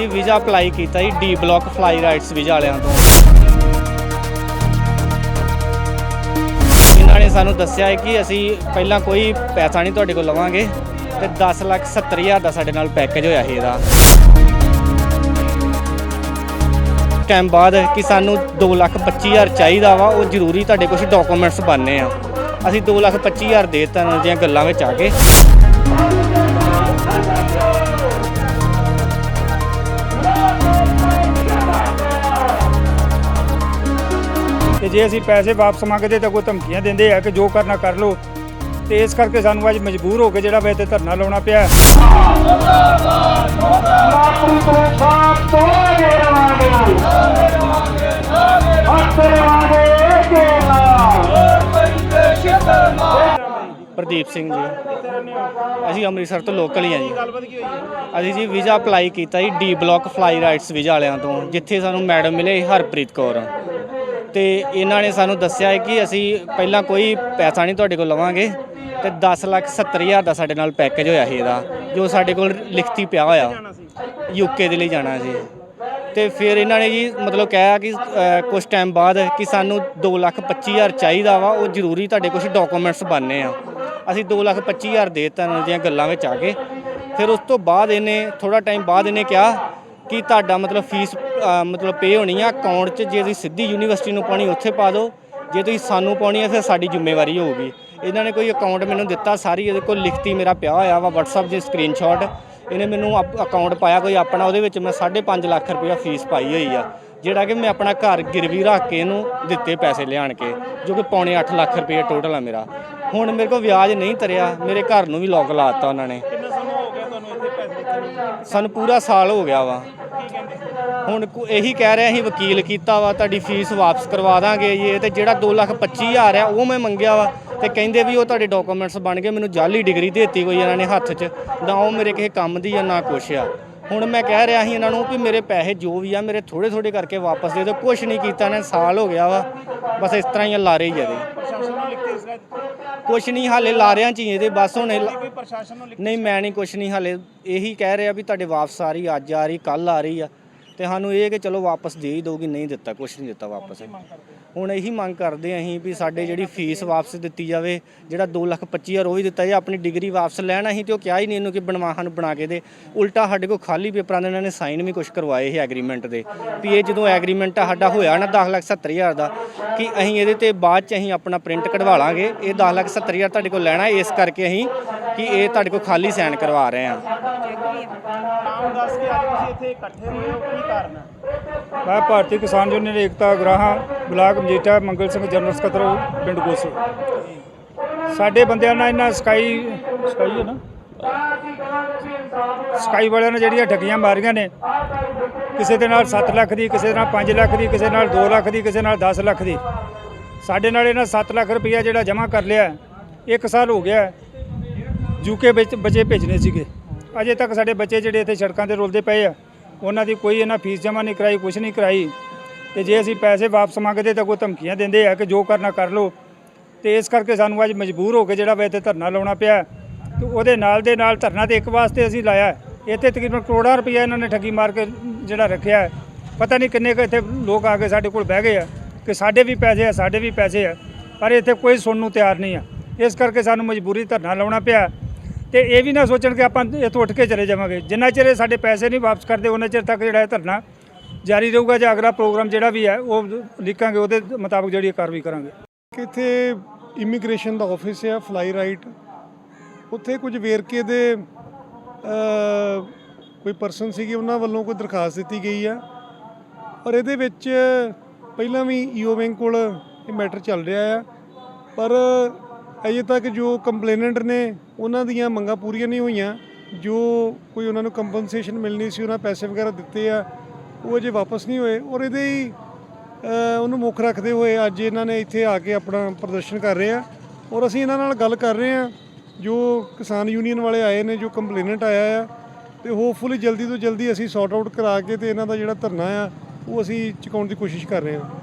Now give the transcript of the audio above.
ਜੀ, visa apply ਕੀਤਾ G D block fly rights visa ਵਾਲਿਆਂ ਤੋਂ। ਇਹਨਾਂ ਨੇ ਸਾਨੂੰ ਦੱਸਿਆ ਹੈ ਕਿ ਅਸੀਂ ਪਹਿਲਾਂ ਕੋਈ ਪੈਸਾ ਨਹੀਂ ਤੁਹਾਡੇ ਕੋਲ ਲਵਾਂਗੇ ਤੇ 10 ਲੱਖ 70 ਹਜ਼ਾਰ ਦਾ ਸਾਡੇ ਨਾਲ ਪੈਕੇਜ ਹੋਇਆ ਸੀ ਇਹਦਾ। ਟਾਈਮ ਬਾਅਦ ਕਿ ਸਾਨੂੰ 2 ਲੱਖ 25 ਹਜ਼ਾਰ ਚਾਹੀਦਾ ਵਾ, ਉਹ ਜ਼ਰੂਰੀ ਤੁਹਾਡੇ ਕੁਝ ਡਾਕੂਮੈਂਟਸ ਬਣਨੇ ਆ। ਅਸੀਂ 2 ਲੱਖ 25 ਹਜ਼ਾਰ ਦੇ ਦਿੱਤਾ ਉਹਨਾਂ ਦੀਆਂ ਗੱਲਾਂ ਵਿੱਚ ਆ ਕੇ। ਜੇ ਅਸੀਂ ਪੈਸੇ ਵਾਪਸ ਮੰਗਦੇ ਤਾਂ ਕੋਈ ਧਮਕੀਆਂ ਦਿੰਦੇ ਆ ਕਿ ਜੋ ਕਰਨਾ ਕਰ ਲਓ। ਤੇ ਇਸ ਕਰਕੇ ਸਾਨੂੰ ਅੱਜ ਮਜਬੂਰ ਹੋ ਕੇ ਜਿਹੜਾ ਵੇ ਤੇ ਧਰਨਾ ਲਾਉਣਾ ਪਿਆ ਪ੍ਰਦੀਪ ਸਿੰਘ ਜੀ। ਅਸੀਂ ਅੰਮ੍ਰਿਤਸਰ ਤੋਂ ਲੋਕਲ ਹੀ ਆ ਜੀ। ਅਸੀਂ ਜੀ ਵੀਜ਼ਾ ਅਪਲਾਈ ਕੀਤਾ G D block fly rights visa ਵਾਲਿਆਂ ਤੋਂ, ਜਿੱਥੇ ਸਾਨੂੰ ਮੈਡਮ ਮਿਲੇ ਹਰਪ੍ਰੀਤ ਕੌਰ। ਤੇ ਇਹਨਾਂ ਨੇ ਸਾਨੂੰ ਦੱਸਿਆ ਹੈ ਕਿ ਅਸੀਂ ਪਹਿਲਾਂ ਕੋਈ ਪੈਸਾ ਨਹੀਂ ਤੁਹਾਡੇ ਕੋਲ ਲਵਾਂਗੇ ਤੇ 10 ਲੱਖ 70 ਹਜ਼ਾਰ ਦਾ ਸਾਡੇ ਨਾਲ ਪੈਕੇਜ ਹੋਇਆ ਸੀ ਇਹਦਾ, ਜੋ ਸਾਡੇ ਕੋਲ ਲਿਖਤੀ ਪਿਆ ਹੋਇਆ। ਯੂਕੇ ਦੇ ਲਈ ਜਾਣਾ ਸੀ। ਤੇ ਫਿਰ ਇਹਨਾਂ ਨੇ ਜੀ ਮਤਲਬ ਕਿਹਾ ਕਿ ਕੁਝ ਟਾਈਮ ਬਾਅਦ ਕਿ ਸਾਨੂੰ 2 ਲੱਖ 25 ਹਜ਼ਾਰ ਚਾਹੀਦਾ ਵਾ, ਉਹ ਜ਼ਰੂਰੀ ਤੁਹਾਡੇ ਕੁਝ ਡਾਕੂਮੈਂਟਸ ਬਣਨੇ ਆ। ਅਸੀਂ 2 ਲੱਖ 25 ਹਜ਼ਾਰ ਦੇ ਦਿੱਤਾ ਇਹਨਾਂ ਦੀਆਂ ਗੱਲਾਂ ਵਿੱਚ ਆ ਕੇ। ਫਿਰ ਉਸ ਤੋਂ ਬਾਅਦ ਇਹਨੇ ਥੋੜਾ ਟਾਈਮ ਬਾਅਦ ਇਹਨੇ ਕਿਹਾ ਕਿ ਤੁਹਾਡਾ ਮਤਲਬ ਫੀਸ ਮਤਲਬ ਪੇ ਹੋਣੀ ਆ ਅਕਾਊਂਟ 'ਚ ਜੇ ਤੁਸੀਂ ਸਿੱਧੀ ਯੂਨੀਵਰਸਿਟੀ ਨੂੰ ਪਾਣੀ ਉੱਥੇ ਪਾ ਦਿਓ। ਜੇ ਤੁਸੀਂ ਸਾਨੂੰ ਪਾਉਣੀ ਆ ਫਿਰ ਸਾਡੀ ਜ਼ਿੰਮੇਵਾਰੀ ਹੋਊਗੀ। ਇਹਨਾਂ ਨੇ ਕੋਈ ਅਕਾਊਂਟ ਮੈਨੂੰ ਦਿੱਤਾ ਸਾਰੀ ਇਹਦੇ ਕੋਲ ਲਿਖਤੀ ਮੇਰਾ ਪਿਆ ਹੋਇਆ ਵਾ WhatsApp ਦੇ ਸਕਰੀਨਸ਼ਾਟ ਇਹਨੇ ਮੈਨੂੰ ਅਕਾਊਂਟ ਪਾਇਆ ਕੋਈ ਆਪਣਾ ਉਹਦੇ ਵਿੱਚ ਮੈਂ 5.5 ਲੱਖ ਰੁਪਇਆ ਫੀਸ ਪਾਈ ਹੋਈ ਆ। ਜਿਹੜਾ ਕਿ ਮੈਂ ਆਪਣਾ ਘਰ ਗਿਰਵੀ ਰੱਖ ਕੇ ਇਹਨੂੰ ਦਿੱਤੇ ਪੈਸੇ ਲਿਆਣ ਕੇ ਜੋ ਕਿ ਪੌਣੇ 8 ਲੱਖ ਰੁਪਏ ਟੋਟਲ ਆ ਮੇਰਾ। ਹੁਣ ਮੇਰੇ ਕੋਲ ਵਿਆਜ ਨਹੀਂ ਤਰਿਆ ਮੇਰੇ ਘਰ ਨੂੰ ਵੀ ਲੋਕ ਲਾਤਾ ਉਹਨਾਂ ਨੇ। ਸਾਨੂੰ ਪੂਰਾ ਸਾਲ ਹੋ ਗਿਆ ਵਾ। ਹੁਣ ਇਹੀ ਕਹਿ ਰਿਹਾ ਅਸੀਂ ਵਕੀਲ ਕੀਤਾ ਵਾ ਤੁਹਾਡੀ ਫੀਸ ਵਾਪਸ ਕਰਵਾ ਦਾਂਗੇ ਇਹ ਤੇ ਜਿਹੜਾ 2 ਲੱਖ 25 ਹਜ਼ਾਰ ਆ ਉਹ ਮੈਂ ਮੰਗਿਆ ਵਾ। ਤੇ ਕਹਿੰਦੇ ਵੀ ਉਹ ਤੁਹਾਡੇ ਡਾਕੂਮੈਂਟਸ ਬਣ ਗਏ ਮੈਨੂੰ ਜਾਲੀ ਡਿਗਰੀ ਦੇਤੀ ਕੋਈ ਇਹਨਾਂ ਨੇ ਹੱਥ 'ਚ। ਨਾ ਉਹ ਮੇਰੇ ਕਿਸੇ ਕੰਮ ਦੀ ਆ ਨਾ ਕੁਛ ਆ। ਹੁਣ ਮੈਂ ਕਹਿ ਰਿਹਾ ਸੀ ਇਹਨਾਂ ਨੂੰ ਵੀ ਮੇਰੇ ਪੈਸੇ ਜੋ ਵੀ ਆ ਮੇਰੇ ਥੋੜੇ ਥੋੜੇ ਕਰਕੇ ਵਾਪਸ ਦੇ ਦਿਓ। ਕੁਛ ਨਹੀਂ ਕੀਤਾ ਇਹਨਾਂ ਨੇ ਸਾਲ ਹੋ ਗਿਆ ਵਾ। ਬਸ ਇਸ ਤਰ੍ਹਾਂ ਹੀ ਲਾਰੇ ਹੀ ਇਹਦੇ। ਕੁਛ ਨਹੀਂ ਹਾਲੇ ਲਾਰਿਆਂ 'ਚ ਹੀ ਇਹਦੇ। ਬਸ ਹੁਣ ਇਹ ਨਹੀਂ ਮੈਂ ਨਹੀਂ ਕੁਛ ਨਹੀਂ ਹਾਲੇ ਇਹੀ ਕਹਿ ਰਿਹਾ ਵੀ ਤੁਹਾਡੇ ਵਾਪਸ ਆ ਰਹੀ ਅੱਜ ਆ ਰਹੀ ਕੱਲ ਆ ਰਹੀ ਆ। ਤੇ ਸਾਨੂੰ ਇਹ ਕਿ ਚਲੋ ਵਾਪਸ ਦੇ ਹੀ ਦੋਗੀ ਨਹੀਂ ਦਿੱਤਾ ਕੁਛ ਨਹੀਂ ਦਿੱਤਾ ਵਾਪਸ। ਹੁਣ ਇਹੀ ਮੰਗ ਕਰਦੇ ਆਂ ਅਸੀਂ ਵੀ ਸਾਡੇ ਜਿਹੜੀ ਫੀਸ ਵਾਪਸ ਦਿੱਤੀ ਜਾਵੇ ਜਿਹੜਾ 2 ਲੱਖ 25 ਹਜ਼ਾਰ ਉਹ ਵੀ ਦਿੱਤਾ ਜੇ ਆਪਣੀ ਡਿਗਰੀ ਵਾਪਸ ਲੈਣਾ ਸੀ ਤੇ ਉਹ ਕਿਹਾ ਹੀ ਨਹੀਂ ਇਹਨੂੰ ਕਿ ਬਣਵਾ ਸਾਨੂੰ ਬਣਾ ਕੇ ਦੇ। ਉਲਟਾ ਸਾਡੇ ਕੋਲ ਖਾਲੀ ਪੇਪਰਾਂ ਦੇ ਇਹਨਾਂ ਨੇ ਸਾਈਨ ਵੀ ਕੁਛ ਕਰਵਾਏ ਸੀ ਐਗਰੀਮੈਂਟ ਦੇ ਵੀ ਇਹ ਜਦੋਂ ਐਗਰੀਮੈਂਟ ਸਾਡਾ ਹੋਇਆ ਨਾ 10 ਲੱਖ 70 ਹਜ਼ਾਰ ਦਾ ਕਿ ਅਸੀਂ ਇਹਦੇ ਤੇ ਬਾਅਦ ਚ ਅਸੀਂ ਆਪਣਾ ਪ੍ਰਿੰਟ ਕਢਵਾ ਲਾਂਗੇ। ਇਹ 10 ਲੱਖ 70 ਹਜ਼ਾਰ ਤੁਹਾਡੇ ਕੋਲ ਲੈਣਾ ਇਸ ਕਰਕੇ ਅਸੀਂ ਕਿ ਇਹ ਤੁਹਾਡੇ ਕੋਲ ਖਾਲੀ ਸਾਈਨ ਕਰਵਾ ਰਹੇ ਹਾਂ ਨਾਮ ਦੱਸ ਕੇ ਅੱਜ ਤੁਸੀਂ ਇੱਥੇ ਇਕੱਠੇ ਹੋਏ ਹੋ ਕੀ ਕਾਰਨ ਹੈ ਮੈਂ Bharti Kisan union Ekta Ugrahan block Majitha Mangal Singh general ਸਕੱਤਰ ਪਿੰਡ ਗੋਸੇ। ਸਾਡੇ ਬੰਦਿਆਂ ਨਾਲ ਇਹਨਾਂ ਸਕਾਈ ਸਕਾਈ ਹੈ ਨਾ? ਸਕਾਈ ਵਾਲਿਆਂ ਨੇ ਜਿਹੜੀਆਂ ਠੱਗੀਆਂ ਮਾਰੀਆਂ ਨੇ ਕਿਸੇ ਦੇ ਨਾਲ 7 ਲੱਖ ਦੀ ਕਿਸੇ ਨਾਲ 5 ਲੱਖ ਦੀ ਕਿਸੇ ਨਾਲ 2 ਲੱਖ ਦੀ ਕਿਸੇ ਨਾਲ 10 ਲੱਖ ਦੀ। ਸਾਡੇ ਨਾਲ ਇਹਨਾਂ 7 ਲੱਖ ਰੁਪਈਆ ਜਿਹੜਾ ਜਮ੍ਹਾਂ ਕਰ ਲਿਆ ਇੱਕ ਸਾਲ ਹੋ ਗਿਆ। ਯੂਕੇ ਵਿੱਚ ਬੱਚੇ ਭੇਜਣੇ ਸੀਗੇ। ਅਜੇ ਤੱਕ ਸਾਡੇ ਬੱਚੇ ਜਿਹੜੇ ਇੱਥੇ ਸੜਕਾਂ ਤੇ ਰੁਲਦੇ ਪਏ ਆ, ਉਹਨਾਂ ਦੀ ਕੋਈ ਇਹਨਾਂ ਫੀਸ ਜਮ੍ਹਾਂ ਨਹੀਂ ਕਰਾਈ ਕੁਝ ਨਹੀਂ ਕਰਾਈ। ਤੇ ਜੇ ਅਸੀਂ ਪੈਸੇ ਵਾਪਸ ਮੰਗਦੇ ਤਾਂ ਕੋਈ ਧਮਕੀਆਂ ਦਿੰਦੇ ਆ ਕਿ ਜੋ ਕਰਨਾ ਕਰ ਲਓ। ਤੇ ਇਸ ਕਰਕੇ ਸਾਨੂੰ ਅੱਜ ਮਜਬੂਰ ਹੋ ਕੇ ਜਿਹੜਾ ਵਾ ਇੱਥੇ ਧਰਨਾ ਲਾਉਣਾ ਪਿਆ। ਤੇ ਉਹਦੇ ਨਾਲ ਦੇ ਨਾਲ ਧਰਨਾ ਤੇ ਇੱਕ ਵਾਸਤੇ ਅਸੀਂ ਲਾਇਆ। ਇੱਥੇ ਤਕਰੀਬਨ ਕਰੋੜਾਂ ਰੁਪਈਆ ਇਹਨਾਂ ਨੇ ਠੱਗੀ ਮਾਰ ਕੇ ਜਿਹੜਾ ਰੱਖਿਆ। ਪਤਾ ਨਹੀਂ ਕਿੰਨੇ ਕੁ ਇੱਥੇ ਲੋਕ ਆ ਕੇ ਸਾਡੇ ਕੋਲ ਬਹਿ ਗਏ ਆ ਕਿ ਸਾਡੇ ਵੀ ਪੈਸੇ ਆ, ਸਾਡੇ ਵੀ ਪੈਸੇ ਆ। ਪਰ ਇੱਥੇ ਕੋਈ ਸੁਣਨ ਨੂੰ ਤਿਆਰ ਨਹੀਂ ਆ। ਇਸ ਕਰਕੇ ਸਾਨੂੰ ਮਜਬੂਰੀ ਧਰਨਾ ਲਾਉਣਾ ਪਿਆ। ਤੇ ਇਹ ਵੀ ਨਾ ਸੋਚਣ ਕਿ ਆਪਾਂ ਇੱਥੋਂ ਉੱਠ ਕੇ ਚਲੇ ਜਾਵਾਂਗੇ। ਜਿੰਨਾ ਚਿਰ ਇਹ ਸਾਡੇ ਪੈਸੇ ਨਹੀਂ ਵਾਪਸ ਕਰਦੇ, ਉਹਨਾਂ ਚਿਰ ਤੱਕ ਜਿਹੜਾ ਇਹ ਧਰਨਾ ਜਾਰੀ ਰਹੂਗਾ ਜਾਂ ਅਗਲਾ ਪ੍ਰੋਗਰਾਮ ਜਿਹੜਾ ਵੀ ਹੈ, ਉਹ ਲਿਖਾਂਗੇ, ਉਹਦੇ ਮੁਤਾਬਕ ਜਿਹੜੀ ਕਾਰਵਾਈ ਕਰਾਂਗੇ। ਇੱਥੇ ਇਮੀਗ੍ਰੇਸ਼ਨ ਦਾ ਆਫਿਸ ਹੈ ਫਲਾਈ ਰਾਈਟ। ਉੱਥੇ ਕੁਝ ਵੇਰਕੇ ਦੇ ਕੋਈ ਪਰਸਨ ਸੀਗੇ, ਉਹਨਾਂ ਵੱਲੋਂ ਕੋਈ ਦਰਖਾਸਤ ਦਿੱਤੀ ਗਈ ਆ। ਔਰ ਇਹਦੇ ਵਿੱਚ ਪਹਿਲਾਂ ਵੀ ਈਓ ਬੈਂਕ ਕੋਲ ਇਹ ਮੈਟਰ ਚੱਲ ਰਿਹਾ ਆ। ਪਰ ਅਜੇ ਤੱਕ ਜੋ ਕੰਪਲੇਨੈਂਟ ਨੇ, ਉਹਨਾਂ ਦੀਆਂ ਮੰਗਾਂ ਪੂਰੀਆਂ ਨਹੀਂ ਹੋਈਆਂ। ਜੋ ਕੋਈ ਉਹਨਾਂ ਨੂੰ ਕੰਪਨਸੇਸ਼ਨ ਮਿਲਣੀ ਸੀ, ਉਹਨਾਂ ਪੈਸੇ ਵਗੈਰਾ ਦਿੱਤੇ ਆ, ਉਹ ਅਜੇ ਵਾਪਸ ਨਹੀਂ ਹੋਏ। ਔਰ ਇਹਦੇ ਹੀ ਉਹਨੂੰ ਮੁੱਖ ਰੱਖਦੇ ਹੋਏ ਅੱਜ ਇਹਨਾਂ ਨੇ ਇੱਥੇ ਆ ਕੇ ਆਪਣਾ ਪ੍ਰਦਰਸ਼ਨ ਕਰ ਰਹੇ ਆ। ਔਰ ਅਸੀਂ ਇਹਨਾਂ ਨਾਲ ਗੱਲ ਕਰ ਰਹੇ ਆ, ਜੋ ਕਿਸਾਨ ਯੂਨੀਅਨ ਵਾਲੇ ਆਏ ਨੇ, ਜੋ ਕੰਪਲੇਨੈਂਟ ਆਇਆ ਆ, ਤੇ ਹੋਪਫੁਲੀ ਜਲਦੀ ਤੋਂ ਜਲਦੀ ਅਸੀਂ ਸੌਰਟ ਆਊਟ ਕਰਾ ਕੇ ਤੇ ਇਹਨਾਂ ਦਾ ਜਿਹੜਾ ਧਰਨਾ ਆ, ਉਹ ਅਸੀਂ ਚੁਕਾਉਣ ਦੀ ਕੋਸ਼ਿਸ਼ ਕਰ ਰਹੇ ਹਾਂ